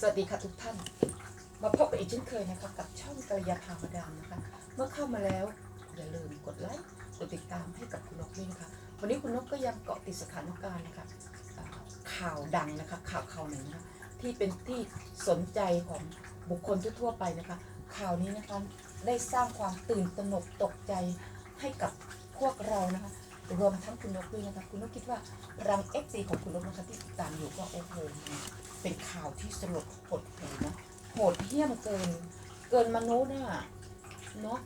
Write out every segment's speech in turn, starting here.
สวัสดีค่ะทุกท่าน มาพบกันอีกเช่นเคยนะคะ กับช่องกระยาพามาดามนะคะ เมื่อเข้ามาแล้วอย่าลืมกดไลค์กดติดตามให้กับคุณนกด้วยนะคะ วันนี้คุณนกก็ยังเกาะติดสถานการณ์นะคะข่าวดังนะคะข่าวข่าวหนึ่งนะคะที่เป็นที่สนใจของบุคคลทั่วไปนะคะ ข่าวนี้นะคะได้สร้างความตื่นตระหนกตกใจให้กับพวกเรานะคะรวมทั้งคุณนกด้วยนะคะคุณนกคิดว่าพลังเอ็กซีของคุณนกนะคะที่ติดตามอยู่ก็โอ้โห เป็นข่าวที่สลดหดหูนะโหดเหี้ยมเกิน เกินมนุษย์น่ะเนาะ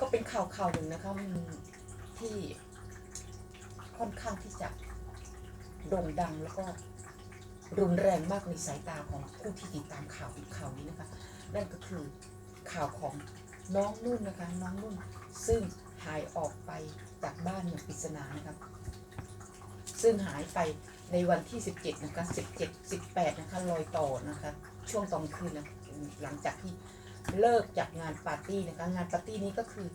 ก็เป็นข่าวข่าวหนึ่งนะคะที่ค่อนข้างที่จะโด่งดังแล้วก็รุนแรงมากในสายตาของผู้ที่ติดตามข่าวอีกข่าวนี้นะคะ นั่นก็คือข่าวของน้องนุ่นนะคะ น้องนุ่น ซึ่งหายออกไปจากบ้านอย่างปริศนานะครับ ซึ่งหายไป ในวันที่ 17 นะคะ 17 18 นะคะลอยต่อนะคะ ช่วงตอนคืนนะหลังจากที่เลิกจากงานปาร์ตี้นะคะ งานปาร์ตี้นี้ก็คือ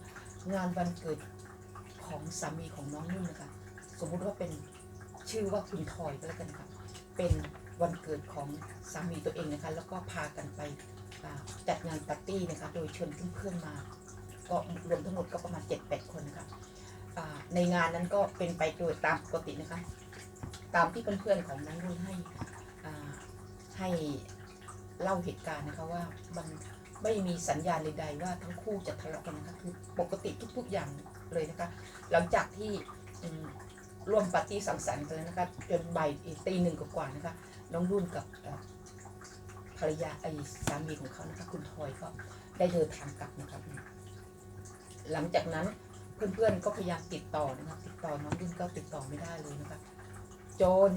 งานวันเกิดของสามีของน้องนุ่นนะคะ สมมุติว่าเป็นชื่อว่าคุณทอยก็แล้วกันค่ะ เป็นวันเกิดของสามีตัวเองนะคะ แล้วก็พากันไปจัดงานปาร์ตี้นะคะ โดยเชิญเพื่อนๆมา ก็รวมทั้งหมดก็ประมาณ 7-8 คนนะคะอ่าในงานนั้นก็เป็นไปโดยตามปกตินะคะ ตามที่เพื่อนๆของน้องนุ่นให้ให้เล่าเหตุการณ์นะคะว่ามันไม่มีสัญญาณใดๆว่าทั้งคู่จะทะเลาะกันนะคะคือปกติทุกๆอย่างเลยนะคะ หลังจากที่ร่วมปาร์ตี้สังสรรค์กันแล้วนะคะจนบ่ายตีหนึ่งกว่าๆนะคะ น้องรุ่นกับภรรยาไอ้สามีของเขานะคะคุณทอยก็ได้เดินทางกลับนะคะหลังจากนั้นเพื่อนๆก็พยายามติดต่อนะคะติดต่อน้องรุ่นก็ติดต่อไม่ได้เลยนะคะ จน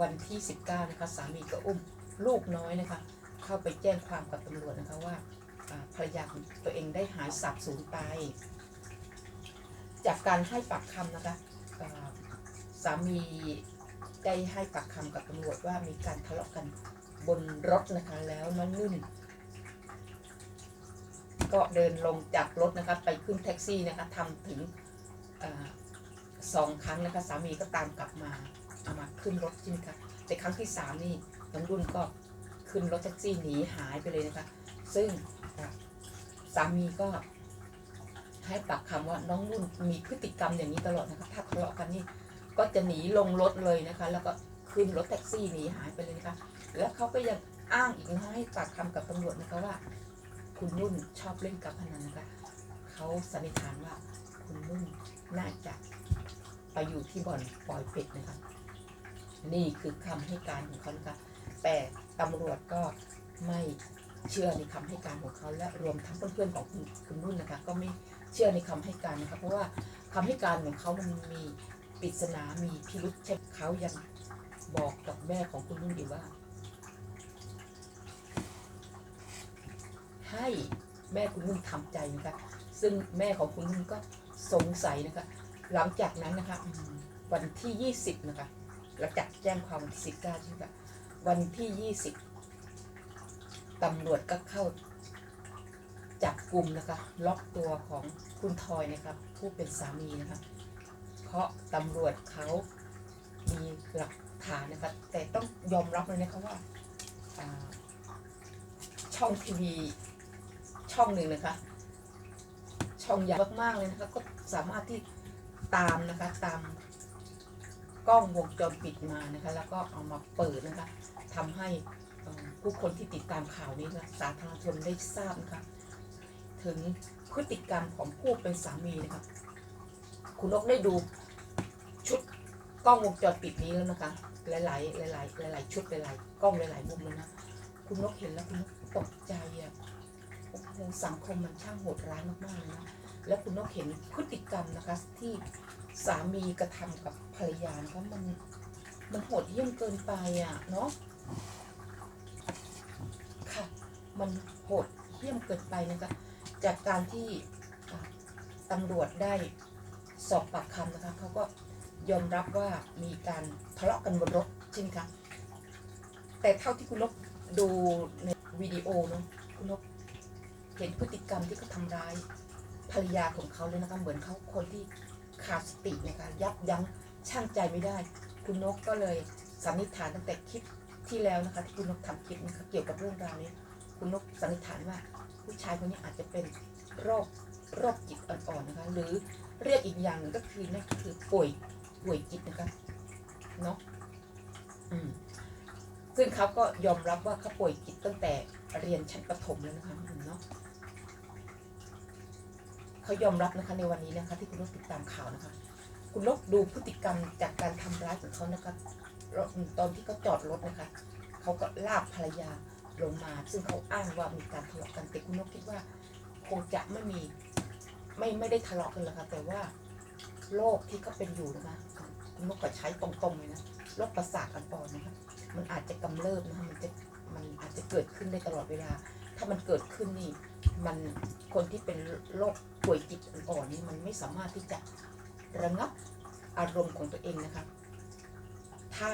วันที่ 19 นะคะ สามีก็อุ้มลูกน้อยนะคะ เข้าไปแจ้งความกับตำรวจนะคะว่าภรรยาของตัวเองได้หายสาบสูญไป จากการให้ปากคำนะคะสามีได้ให้ปากคำกับตำรวจว่ามีการทะเลาะกันบนรถนะคะแล้วน้องนุ่นก็เดินลงจากรถนะคะไปขึ้นแท็กซี่นะคะทำถึงอสองครั้งนะคะสามีก็ตามกลับมา เอามาขึ้นรถใช่ไหมคะแต่ครั้งที่สามนี่น้องรุ่นก็ขึ้นรถแท็กซี่หนีหายไปเลยนะคะ ซึ่งสามีก็ให้ปากคำว่าน้องรุ่นมีพฤติกรรมอย่างนี้ตลอดนะคะถ้าทะเลาะกันนี่ก็จะหนีลงรถเลยนะคะ แล้วก็ขึ้นรถแท็กซี่หนีหายไปเลยนะคะแล้วเขาก็ยังอ้างอีกนะคะให้ปากคำกับตำรวจนะคะว่า คุณนุ่นชอบเล่นการพนันนะคะเขาสันนิษฐานว่าคุณนุ่นน่าจะไปอยู่ที่บ่อนปล่อยเป็ดนะคะ นี่คือคำให้การของเขานะคะแต่ตำรวจก็ไม่เชื่อในคำให้การของเขาและรวมทั้งเพื่อนๆของคุณคุณนุ่นนะคะ ก็ไม่เชื่อในคำให้การนะคะเพราะว่าคำให้การของเขามันมีปริศนา มีพิรุษใช่เขายังบอกกับแม่ของคุณนุ่นอีกว่า ให้แม่คุณนุ่นทำใจนะคะซึ่งแม่ของคุณนุ่นก็สงสัยนะคะ หลังจากนั้นนะคะวันที่ 20 นะคะ หลังจากแจ้งความวันที่19ใช่ไหมคะวันที่20ตำรวจก็เข้าจับกลุ่มนะคะล็อกตัวของคุณทอยนะครับผู้เป็นสามีนะคะเพราะตำรวจเขามีหลักฐานนะคะแต่ต้องยอมรับเลยนะคะว่าช่องทีวีช่องหนึ่งนะคะ ช่องใหญ่มากๆเลยนะคะก็สามารถที่ตามนะคะตาม กล้องวงจรปิดมานะคะ แล้วก็เอามาเปิดนะคะทำให้ผู้คนที่ติดตามข่าวนี้นะสาธารณชนได้ทราบนะคะถึงพฤติกรรมของผู้เป็นสามีนะคะคุณนกได้ดูชุดกล้องวงจรปิดนี้แล้วนะคะ หลาย ๆ หลาย ๆ หลาย ๆ ชุดหลาย ๆ กล้องหลาย ๆ มุมเลยนะคุณนกเห็นแล้วคุณนกตกใจอะโอ้โหสังคมมันช่างโหดร้ายมากๆเลยนะแล้วคุณนกเห็นพฤติกรรมนะคะที่ สามีกระทำกับภรรยานะคะมันมันโหดเยี่ยมเกินไปอะเนาะค่ะ มันโหดเยี่ยมเกินไปนะคะจากการที่อ่าตำรวจได้สอบปากคำนะคะเขาก็ยอมรับว่ามีการทะเลาะกันบนรถใช่ไหมคะแต่เท่าที่คุณนกดูในวิดีโอเนาะคุณนกเห็นพฤติกรรมที่เขาทำร้ายภรรยาของเขาเลยนะคะเหมือนเขาคนที่ ขาดสตินะคะยับยั้งชั่งใจไม่ได้ คุณนกก็เลยสันนิษฐานตั้งแต่คลิปที่แล้วนะคะที่คุณนกทำคลิปนะคะเกี่ยวกับเรื่องราวนี้ คุณนกสันนิษฐานว่า ผู้ชายคนนี้อาจจะเป็นโรคโรคจิตอ่อนๆนะคะหรือเรียกอีกอย่างหนึ่งก็คือนั่นก็คือป่วยป่วยจิตนะคะเนาะอืมซึ่งเขาก็ยอมรับว่าเขาป่วยจิตตั้งแต่เรียนชั้นประถมแล้วนะคะเนาะ เขายอมรับนะคะในวันนี้นะคะ ที่คุณนกติดตามข่าวนะคะ คุณนกดูพฤติกรรมจากการทำร้ายของเขานะคะตอนที่เขาจอดรถนะคะเขาก็ลากภรรยาลงมา ซึ่งเขาอ้างว่ามีการทะเลาะกันแต่คุณนกคิดว่า คงจะไม่มีไม่ไม่ได้ทะเลาะกันหรอกค่ะแต่ว่าโรคที่เขาเป็นอยู่นะคะคุณนกก็ใช้ตรงๆเลยนะโรคประสาทอ่อนนะคะมันอาจจะกำเริบนะคะมันจะมันอาจจะเกิดขึ้นได้ตลอดเวลา ถ้ามันเกิดขึ้นนี่ มันคนที่เป็นโรคป่วยจิตอ่อนนี่มันไม่สามารถที่จะระงับอารมณ์ของตัวเองนะคะ ถ้า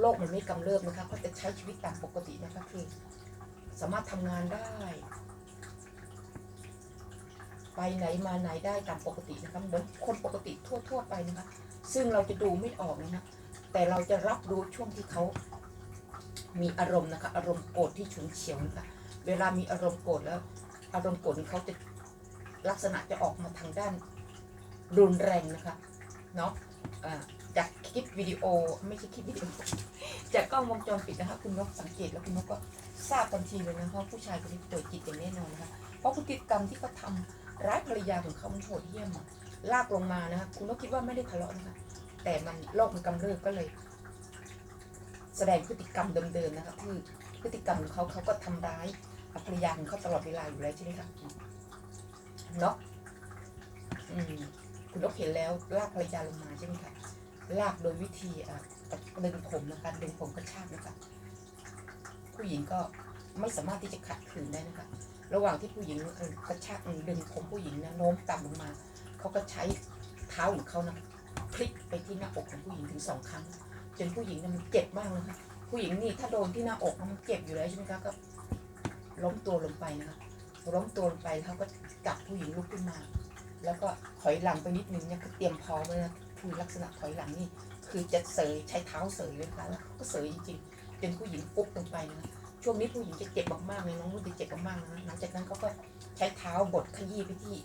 โรคมันไม่กำเริบนะคะก็จะใช้ชีวิตตามปกตินะคะคือสามารถทำงานได้ ไปไหนมาไหนได้ตามปกตินะคะเหมือนคนปกติทั่ว ๆ ไปนะคะ ซึ่งเราจะดูไม่ออกนะคะแต่เราจะรับรู้ช่วงที่เขามีอารมณ์นะคะ อารมณ์โกรธที่ฉุนเฉียวนะคะเวลามีอารมณ์โกรธแล้ว อารมณ์โกรธเขาจะลักษณะจะออกมาทางด้านรุนแรงนะคะเนาะจากคลิปวิดีโอไม่ใช่คลิปวิดีโอจากกล้องวงจรปิดนะคะคุณนกสังเกตแล้วคุณนกก็ทราบทันทีเลยนะคะผู้ชายคนนี้ป่วยจิตอย่างแน่นอนนะคะเพราะพฤติกรรมที่เขาทำร้ายภรรยาของเขามันโหดเหี้ยมลากลงมานะคะคุณนกคิดว่าไม่ได้ทะเลาะนะคะแต่มันโรคมันกำเริบก็เลย แสดงพฤติกรรมเดิมๆนะคะคือพฤติกรรมของเขาเขาก็ทำร้าย ภรรยาของเขาตลอดเวลาอยู่แล้วใช่ไหมคะเนาะอืมคุณนกเห็นแล้วลากภรรยาลงมาใช่ไหมคะลากโดยวิธีอะดึงผมนะคะดึงผมกระชากนะคะผู้หญิงก็ไม่สามารถที่จะขัดขืนได้นะคะ ระหว่างที่ผู้หญิงกระชากดึงผมผู้หญิงนะโน้มต่ำลงมาเขาก็ใช้เท้าของเขานะพลิกไปที่หน้าอกของผู้หญิงถึงสองครั้ง จนผู้หญิงนะมันเจ็บมากเลยค่ะผู้หญิงนี่ถ้าโดนที่หน้าอกมันเจ็บอยู่แล้วใช่ไหมคะก็ ล้มตัวลงไปนะคะล้มตัวลงไปเขาก็จับผู้หญิงลุกขึ้นมา แล้วก็ถอยหลังไปนิดนึงเนี่ยเตรียมพร้อมเลยนะคือลักษณะถอยหลังนี่คือจะเสยใช้เท้าเสยเลยค่ะแล้วเขาก็เสยจริงๆจนผู้หญิงฟุบลงไปนะช่วงนี้ผู้หญิงจะเจ็บมากๆเลยน้องนุ่นจะเจ็บมากๆนะหลังจากนั้นเขาก็ใช้เท้าบดขยี้ไปที่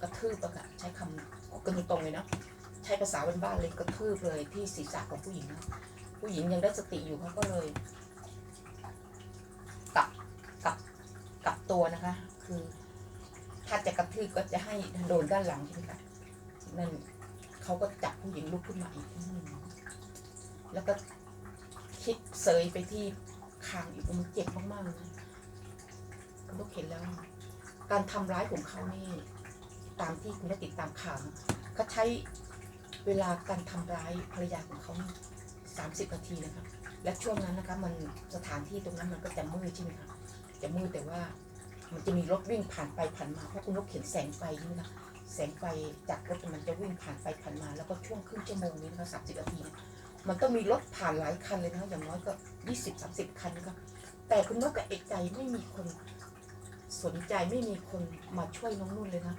กระทืบอะค่ะใช้คำกันตรงเลยเนาะใช้ภาษาบ้านๆเลยกระทืบเลยที่ศีรษะของผู้หญิงนะผู้หญิงยังได้สติอยู่เขาก็เลยกลับกลับกลับ ตัวนะคะ คือ ถ้าจะกระทืบก็จะให้โดนด้านหลังใช่ไหมคะนั่นเขาก็จับผู้หญิงลุกขึ้นมาอีกทีหนึ่งแล้วก็คิดเสยไปที่คางอีกมันเจ็บมากๆเลยคุณลูกเห็นแล้ว การทำร้ายของเขานี่ ตามที่คุณได้ติดตามข่าวเขาใช้เวลาการทำร้ายภรรยาของเขาสามสิบนาทีนะคะ และช่วงนั้นนะคะ มันสถานที่ตรงนั้นมันก็จะมืดใช่ไหมคะจะมืดแต่ว่า มันจะมีรถวิ่งผ่านไปผ่านมาเพราะคุณนกเห็นแสงไฟใช่ไหมคะแสงไฟจากรถมันจะวิ่งผ่านไปผ่านมา แล้วก็ช่วงครึ่งชั่วโมงนี้นะคะสามสิบนาทีนะมันต้องมีรถผ่านหลายคันเลยนะอย่างน้อยก็ยี่สิบสามสิบคันนะแต่คุณนกกับเอกใจไม่มีคนสนใจไม่มีคนมาช่วยน้องนุ่นเลยนะ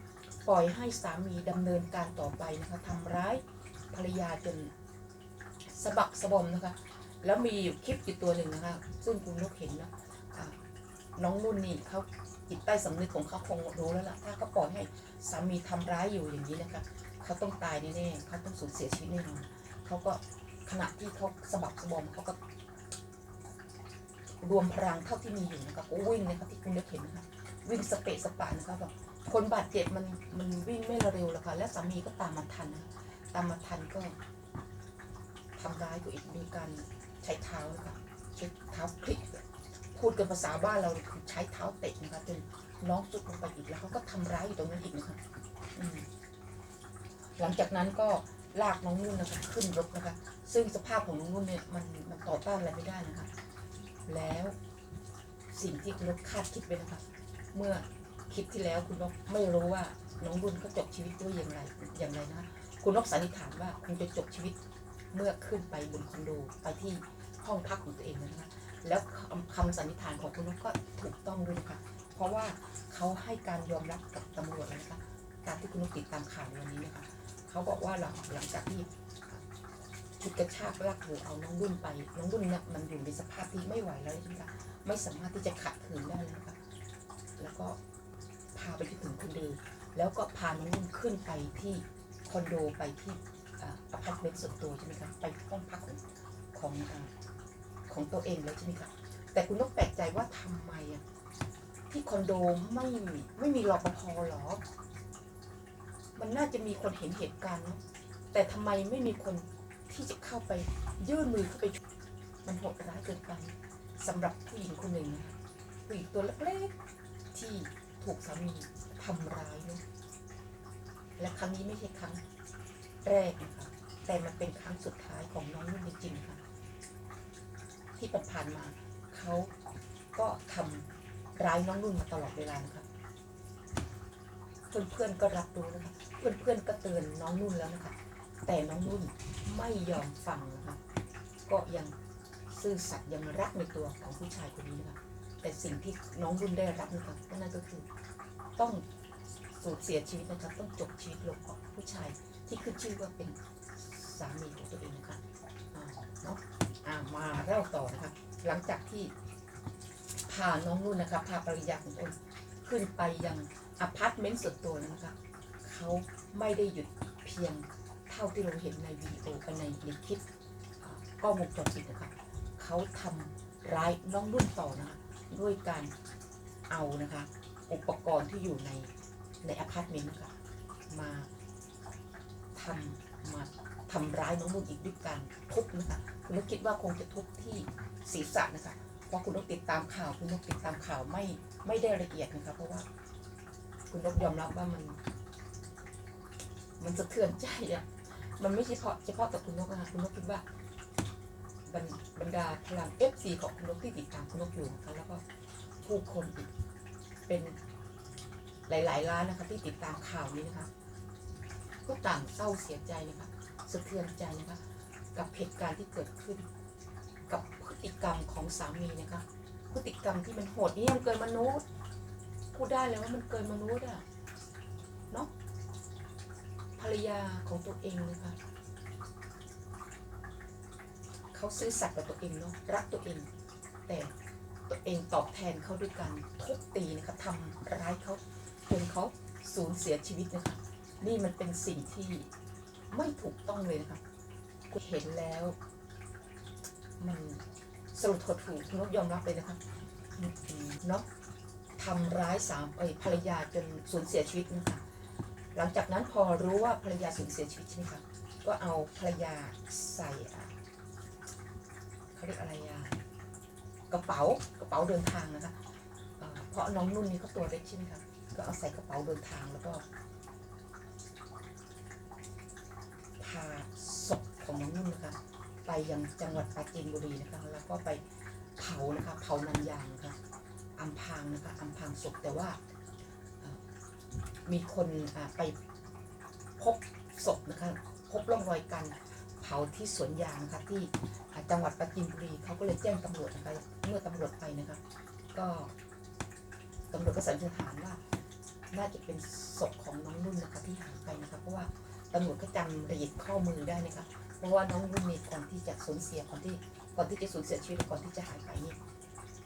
ปล่อยให้สามีดำเนินการต่อไปนะคะทำร้ายภรรยาจนสะบักสะบอมนะคะ แล้วมีอยู่คลิปอยู่ตัวหนึ่งนะคะ ซึ่งคุณนกเห็นนะน้องนุ่นนี่เขา จิตใต้สำนึกของเขาคงรู้แล้วล่ะ ถ้าเขาปล่อยให้สามีทำร้ายอยู่อย่างนี้นะคะเขาต้องตายแน่ๆเขาต้องสูญเสียชีวิตแน่นอนเขาก็ขณะที่เขาสะบักสะบอมเขาก็รวมพลังเท่าที่มีอยู่นะคะก็วิ่งนะคะที่คุณได้เห็นนะคะวิ่งสเปะสปะนะคะแบบคนบาดเจ็บมันมันวิ่งไม่เร็วแล้วค่ะ และสามีก็ตามมาทัน ตามมาทันก็ทำร้ายตัวเองโดยการใช้เท้านะคะใช้เท้าพลิก พูดกันภาษาบ้านเราคือใช้เท้าเตะนะคะจนน้องสุดลงไปอีกแล้วเขาก็ทำร้ายอยู่ตรงนั้นอีกนะคะหลังจากนั้นก็ลากน้องนุ่นนะคะขึ้นรถนะคะ ซึ่งสภาพของน้องนุ่นเนี่ยมันมันต่อต้านอะไรไม่ได้นะคะ แล้วสิ่งที่คุณนกคาดคิดไปนะคะ เมื่อคลิปที่แล้วคุณนกไม่รู้ว่าน้องรุ่นเขาจบชีวิตด้วยอย่างไรอย่างไรนะคุณนกสันนิษฐานว่าคงจะจบชีวิตเมื่อขึ้นไปบนคอนโดไปที่ห้องพักของตัวเองนะคะ แล้วคำสันนิษฐานของคุณนกก็ถูกต้องด้วยนะคะเพราะว่าเขาให้การยอมรับกับตำรวจนะคะการที่คุณนกติดตามข่าววันนี้นะคะเขาบอกว่าหลังหลังจากที่ฉุดกระชากลากถูเอาน้องรุ่นไป น้องรุ่นเนี่ยมันอยู่ในสภาพที่ไม่ไหวแล้วใช่ไหมคะไม่สามารถที่จะขัดขืนได้แล้วนะคะแล้วก็พาไปที่ถึงคอนโดแล้วก็พาน้องรุ่นขึ้นไปที่คอนโดไปที่อพาร์ตเมนต์ส่วนตัวใช่ไหมคะไปห้องพักของของ ของตัวเองแล้วใช่ไหมคะแต่คุณนกแปลกใจว่าทำไมอะที่คอนโดไม่ไม่มีรปภหรอ มันน่าจะมีคนเห็นเหตุการณ์เนาะแต่ทำไมไม่มีคนที่จะเข้าไปยื่นมือเข้าไปมันโหดร้ายเกินไปสำหรับผู้หญิงคนหนึ่งผู้หญิงตัวเล็กๆที่ถูกสามีทำร้ายเนาะและครั้งนี้ไม่ใช่ครั้งแรกนะคะแต่มันเป็นครั้งสุดท้ายของน้องนุ่นจริงๆค่ะ ที่ผ่านมาเขาก็ทำร้ายน้องนุ่นมาตลอดเวลานะคะเพื่อนๆก็รับรู้นะคะเพื่อนๆก็เตือนน้องนุ่นแล้วนะคะ แต่น้องนุ่นไม่ยอมฟังนะคะ ก็ยังซื่อสัตย์ยังรักในตัวของผู้ชายคนนี้นะคะแต่สิ่งที่น้องนุ่นได้รับนะคะก็นั่นก็คือต้องสูญเสียชีวิตนะคะต้องจบชีวิตลงของผู้ชายที่ขึ้นชื่อว่าเป็นสามีของตัวเองนะคะอ่าเนาะ อ่ามาเล่าต่อนะคะหลังจากที่พาน้องนุ่นนะคะพาภรรยาของตนขึ้นไปยังอพาร์ตเมนต์ส่วนตัวนะคะเขาไม่ได้หยุดเพียงเท่าที่เราเห็นในวีดีโอไปในในคลิปกล้องวงจรปิดนะคะเขาทำร้ายน้องรุ่นต่อนะคะด้วยการเอานะคะ อุปกรณ์ที่อยู่ในในอพาร์ตเมนต์นะคะมาทำมาทำร้ายน้องนุ่นอีกด้วยการทุบนะคะ นกคิดว่าคงจะทุบที่ศีรษะนะคะเพราะคุณนกติดตามข่าว คุณนกติดตามข่าวไม่ไม่ได้ละเอียดนะคะเพราะว่า คุณนกยอมรับว่ามัน มันสะเทือนใจอะมันไม่ใช่เฉพาะเฉพาะแต่คุณนกนะคะคุณนกคิดว่าบรรบรรดาพลังเอฟซีของคุณนกที่ติดตามคุณนกอยู่นะคะแล้วก็ผู้คนอีกเป็นหลายๆล้านนะคะ ที่ติดตามข่าวนี้นะคะ ก็ต่างเศร้าเสียใจนะคะสะเทือนใจนะคะ กับเหตุการณ์ที่เกิดขึ้น กับพฤติกรรมของสามีนะคะพฤติกรรมที่มันโหดเหี้ยมเกินมนุษย์พูดได้เลยว่ามันเกินมนุษย์อะเนาะภรรยาของตัวเองเลยค่ะเขาซื้อสัตย์กับตัวเองเนาะรักตัวเอง แต่ตัวเองตอบแทนเขาด้วยการทุบตีนะคะทำร้ายเขาจนเขาสูญเสียชีวิตนะคะนี่มันเป็นสิ่งที่ไม่ถูกต้องเลยนะคะ คุณเห็นแล้ว มันสลดหดหู่คุณนกยอมรับเลยนะคะนาะทำร้ายสามเอยภรรยาจนสูญเสียชีวิตนะคะหลังจากนั้นพอรู้ว่าภรรยาสูญเสียชีวิตใช่ไหมคะก็เอาภรรยาใส่เขาเรียกอะไรอะกระเป๋ากระเป๋าเดินทางนะคะเพราะน้องนุ่นนี่เขาตัวเล็กใช่ไหมคะก็เอาใส่กระเป๋าเดินทางแล้วก็พาศพของ น้องนุ่นนะคะ ไปยังจังหวัดปราจีนบุรีนะคะ แล้วก็ไปเผานะคะ เผานันยางนะคะอำพางนะคะอำพางศพแต่ว่ามีคนไปพบศพนะคะ พบร่องรอยการเผาที่สวนยางนะคะที่จังหวัดปราจีนบุรีเขาก็เลยแจ้งตำรวจนะคะเมื่อตำรวจไปนะคะ ก็ตำรวจก็สันนิษฐานว่า น่าจะเป็นศพของน้องนุ่นนะคะที่หายไปนะคะ เพราะว่าตำรวจก็จำรายละเอียดข้อมือได้นะคะ เพราะว่าน้องนุ่นนี่ก่อนที่จะสูญเสียก่อนที่ก่อนที่จะสูญเสียชีวิตก่อนที่จะหายไปนี่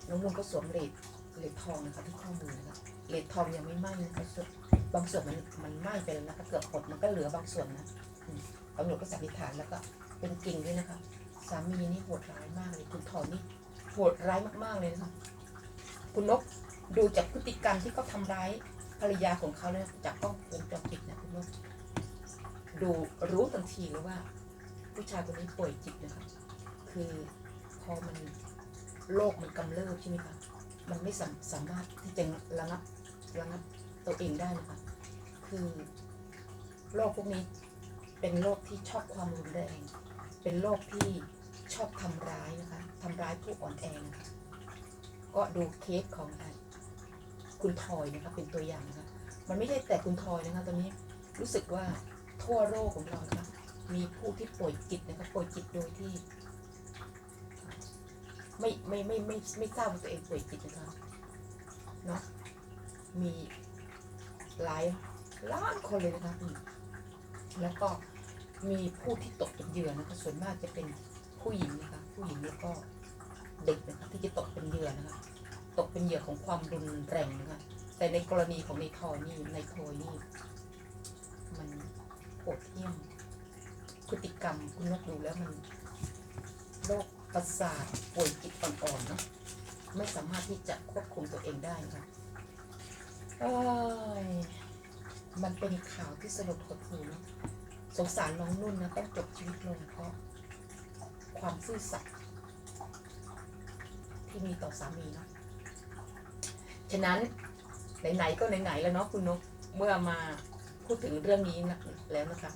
น้องนุ่นก็สวมเลดเลดทองนะคะที่ข้อมือนะคะเลดทองยังไม่ไหม้นะคะส่วนบางส่วนมันมันไหม้ไปแล้วนะคะเกือบหมดมันก็เหลือบางส่วนนะตำรวจก็สันนิษฐานแล้วก็เป็นกิ่งด้วยนะคะสามีนี่โหดร้ายมากเลยคุณทองนี่โหดร้ายมากๆเลยนะคะคุณนกดูจากพฤติกรรมที่เขาทำร้ายภรรยาของเขาเนี่ยจากกล้องวงจรปิดนะคุณนกดูรู้ทันทีเลยว่า ผู้ชายคนนี้ป่วยจิตนะคะคือพอมันโรคมันกำเริบใช่ไหมคะมันไม่สามสามารถที่จะระงับระงับตัวเองได้นะคะ คือโรคพวกนี้เป็นโรคที่ชอบความรุนแรง เป็นโรคที่ชอบทำร้ายนะคะทำร้ายผู้อ่อนแอนะคะก็ดูเคสของอคุณทอยนะคะเป็นตัวอย่างนะคะ มันไม่ใช่แต่คุณทอยนะคะ ตอนนี้รู้สึกว่าทั่วโลกของเรานะคะ มีผู้ที่ป่วยจิตนะคะป่วยจิตโดยที่ ไม่ไม่ไม่ไม่ไม่ทราบว่าตัวเองป่วยจิตนะคะเนาะมีหลายล้านคนเลยนะคะแล้วก็มีผู้ที่ตกเป็นเหยื่อนะคะส่วนมากจะเป็นผู้หญิงนะคะผู้หญิงแล้วก็เด็กนะคะที่จะตกเป็นเหยื่อนะคะตกเป็นเหยื่อของความรุนแรงนะคะแต่ในกรณีของในทอนี่ในทอนี่มันโหดเหี้ยม พฤติกรรมคุณนกดูแล้วมันโรคประสาทป่วยจิตอ่อนๆเนาะไม่สามารถที่จะควบคุมตัวเองได้ค่ะเอ้ยมันเป็นข่าวที่สลดหดหูเนะสงสารน้องนุ่นนะต้องจบชีวิตลงเพราะ ความซื่อสัตย์ที่มีต่อสามีเนาะฉะนั้นไหนๆก็ไหนๆแล้วเนาะคุณนกเมื่อมาพูดถึงเรื่องนี้แล้วนะคะ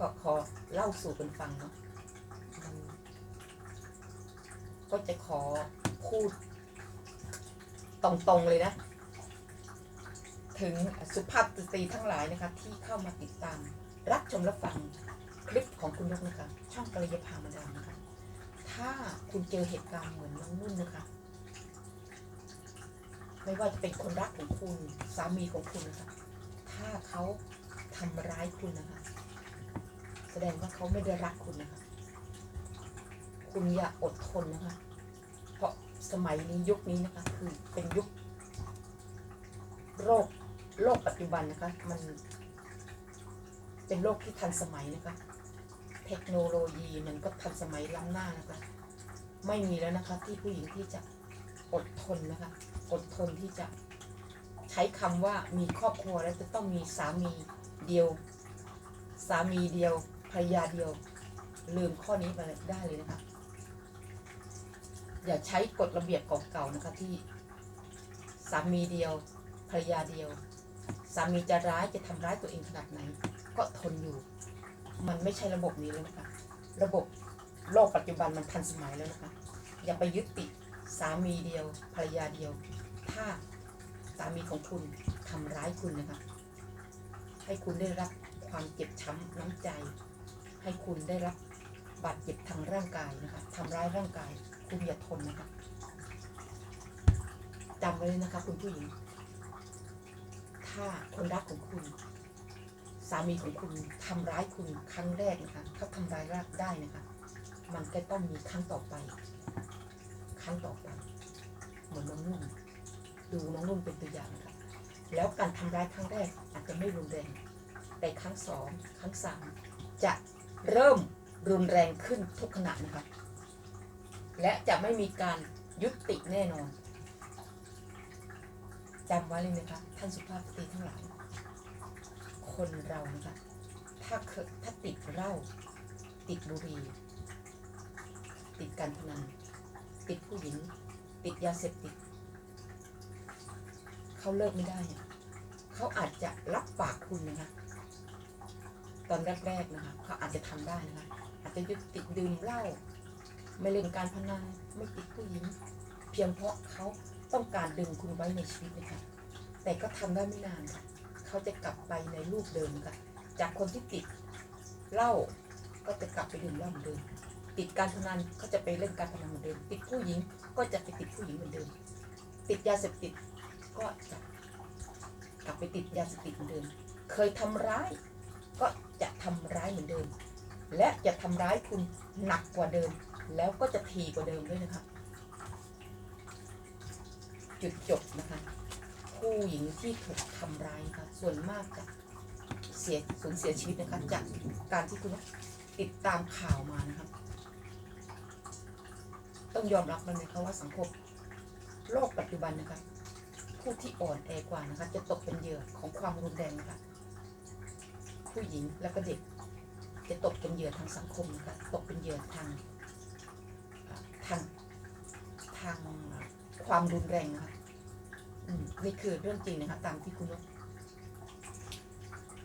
ก็ขอเล่าสู่กันฟังเนาะก็จะขอพูดตรงๆเลยนะ ถึงสุภาพสตรีทั้งหลายนะคะ ที่เข้ามาติดตาม รับชมรับฟังคลิปของคุณนกนะคะ ช่องกระยาพามาดามนะคะ ถ้าคุณเจอเหตุการณ์เหมือนน้องนุ่นนะคะ ไม่ว่าจะเป็นคนรักของคุณสามีของคุณนะคะ ถ้าเขาทำร้ายคุณนะคะ ดงว่าเขาไม่ได้รักคุณนะคะ คุณอย่าอดทนนะคะ เพราะสมัยนี้ยุคนี้นะคะ คือเป็นยุคโรคโลกปัจจุบันนะคะ มันเป็นโลกที่ทันสมัยนะคะ เทคโนโลยีมันก็ทันสมัยล้ำหน้านะคะ ไม่มีแล้วนะคะ ที่ผู้หญิงที่จะอดทนนะคะ อดทนที่จะใช้คำว่ามีครอบครัวแล้วจะต้องมีสามีเดียว สามีเดียว ภรรยาเดียว ลืมข้อนี้ไปได้เลยนะคะ อย่าใช้กฎระเบียบเก่าๆนะคะที่สามีเดียวภรรยาเดียว สามีจะร้ายจะทำร้ายตัวเองขนาดไหน ก็ทนอยู่ มันไม่ใช่ระบบนี้แล้วนะคะ ระบบโลกปัจจุบันมันทันสมัยแล้วนะคะ อย่าไปยึดติดสามีเดียวภรรยาเดียว ถ้าสามีของคุณทำร้ายคุณนะคะ ให้คุณได้รับความเจ็บช้ำน้ำใจ ให้คุณได้รับบาดเจ็บทางร่างกายนะคะทำร้ายร่างกาย คุณอย่าทนนะคะจำไว้เลยนะคะ คุณผู้หญิง ถ้าคนรักของคุณ สามีของคุณทำร้ายคุณครั้งแรกนะคะเขาทำร้ายรักได้นะคะ มันก็ต้องมีครั้งต่อไป ครั้งต่อไป เหมือนน้องนุ่นดูน้องนุ่นเป็นตัวอย่างนะคะแล้วการทำร้ายครั้งแรกอาจจะไม่รุนแรงแต่ครั้งสองครั้งสามจะ เริ่มรุนแรงขึ้นทุกขณะนะคะและจะไม่มีการยุติแน่นอนจำไว้เลยนะคะท่านสุภาพสตรีทั้งหลาย คนเรานะคะถ้าถ้าติดเหล้าติดบุหรี่ติดการพนันติดผู้หญิง ติดยาเสพติด เขาเลิกไม่ได้ เขาอาจจะรับปากคุณนะคะ ตอนแรกๆนะคะเขาอาจจะทำได้นะคะอาจจะยุติดดื่มเหล้าไม่เล่นการพนันไม่ติดผู้หญิง เพียงเพราะเขาต้องการดึงคุณไว้ในชีวิตนะคะแต่ก็ทำได้ไม่นานค่ะเขาจะกลับไปในรูปเดิมค่ะจากคนที่ติดเหล้าก็จะกลับไปดื่มเหล้าเหมือนเดิมติดการพนันก็จะไปเล่นการพนันเหมือนเดิม ติดผู้หญิงก็จะไปติดผู้หญิงเหมือนเดิม ติดยาเสพติดก็จะกลับไปติดยาเสพติดเหมือนเดิม เคยทำร้าย ก็จะทำร้ายเหมือนเดิม และจะทำร้ายคุณหนักกว่าเดิม แล้วก็จะทีกว่าเดิมด้วยนะคะจุดจบนะคะผู้หญิงที่ถูกทำร้ายนะคะส่วนมากจะเสียสูญเสียชีวิตนะคะจากการที่คุณติดตามข่าวมานะครับต้องยอมรับมันเลยค่ะว่าสังคมโลกปัจจุบันนะคะผู้ที่อ่อนแอกว่านะคะจะตกเป็นเหยื่อของความรุนแรงนะคะ ผู้หญิงและก็เด็กจะตกเป็นเหยื่อทางสังคมนะคะตกเป็นเหยื่อทางทางทางความรุนแรงนะคะนี่คือเรื่องจริงนะคะตามที่คุณนก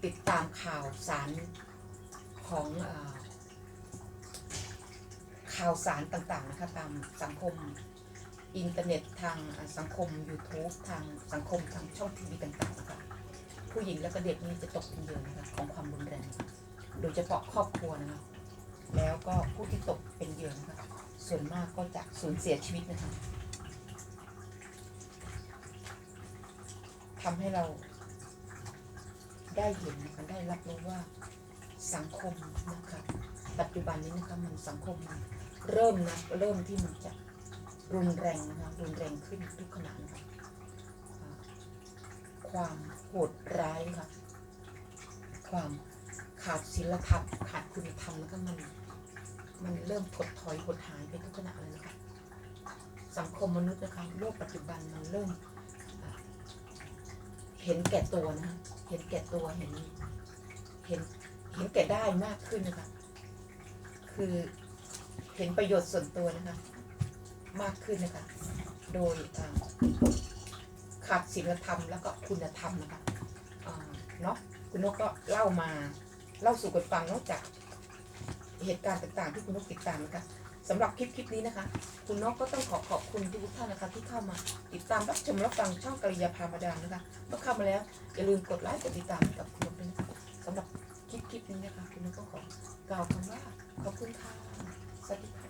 ติดตามข่าวสารของอข่าวสารต่างๆนะคะตามสังคมอินเทอร์เน็ตทางสังคม YouTube ทางสังคมทางช่องทีวีต่างๆ ผู้หญิงและก็เด็กนี่จะตกเป็นเหยื่อนะคะของความรุนแรง โดยเฉพาะครอบครัวนะคะแล้วก็ผู้ที่ตกเป็นเหยื่อนะคะส่วนมากก็จะสูญเสียชีวิตนะคะทำให้เราได้เห็นนะคะได้รับรู้ว่าสังคมนะคะปัจจุบันนี้นะคะมันสังคมมันเริ่มนะเริ่มที่มันจะรุนแรงนะคะรุนแรงขึ้นทุกขณะนะคะ ความโหดร้ายค่ะ ความขาดศีลธรรมขาดคุณธรรมแล้วก็มันมันเริ่มถดถอยหดหายไปทุกขณะเลยนะคะสังคมมนุษย์นะคะโลกปัจจุบันมันเริ่มเห็นแก่ตัวนะคะเห็นแก่ตัวเห็นเห็นเห็นแก่ได้มากขึ้นนะคะ คือเห็นประโยชน์ส่วนตัวนะคะ มากขึ้นนะคะ โดยอ่า ขาดศีลธรรมแล้วก็คุณธรรมนะคะเนาะคุณนกก็เล่ามาเล่าสู่กันฟังนอกจากเหตุการณ์ต่างๆ ที่คุณนกติดตามนะคะสำหรับคลิปคลิปนี้นะคะ คุณนกก็ต้องขอขอบคุณทุกท่านนะคะ ที่เข้ามาติดตามรับชมรับฟังช่องกริยาพามาดามนะคะเมื่อเข้ามาแล้วอย่าลืมกดไลค์กดติดตามกับคุณนกด้วยนะคะสำหรับคลิปคลิปนี้นะคะ คุณนกก็ขอกล่าวคำว่าขอบคุณค่ะสวัสดีค่ะ